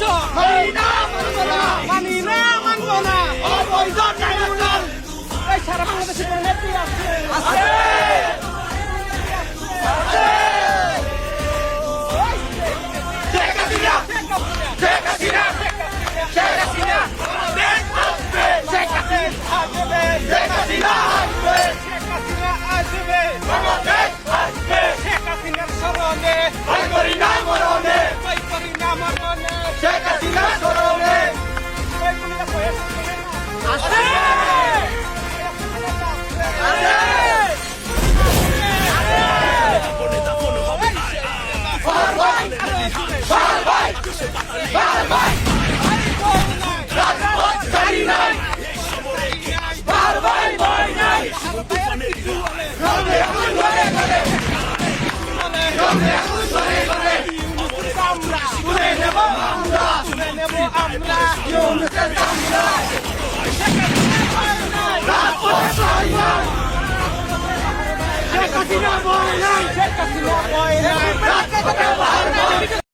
চর্চ মানি না মানব না। অবৈধ ট্রাইব্যুনাল এই সারা বাংলাদেশে কোনো নেত্রী আছে? আসবে আসবে আসবে আসবে আমার মনে। শেখ হাসিনা শেখ হাসিনা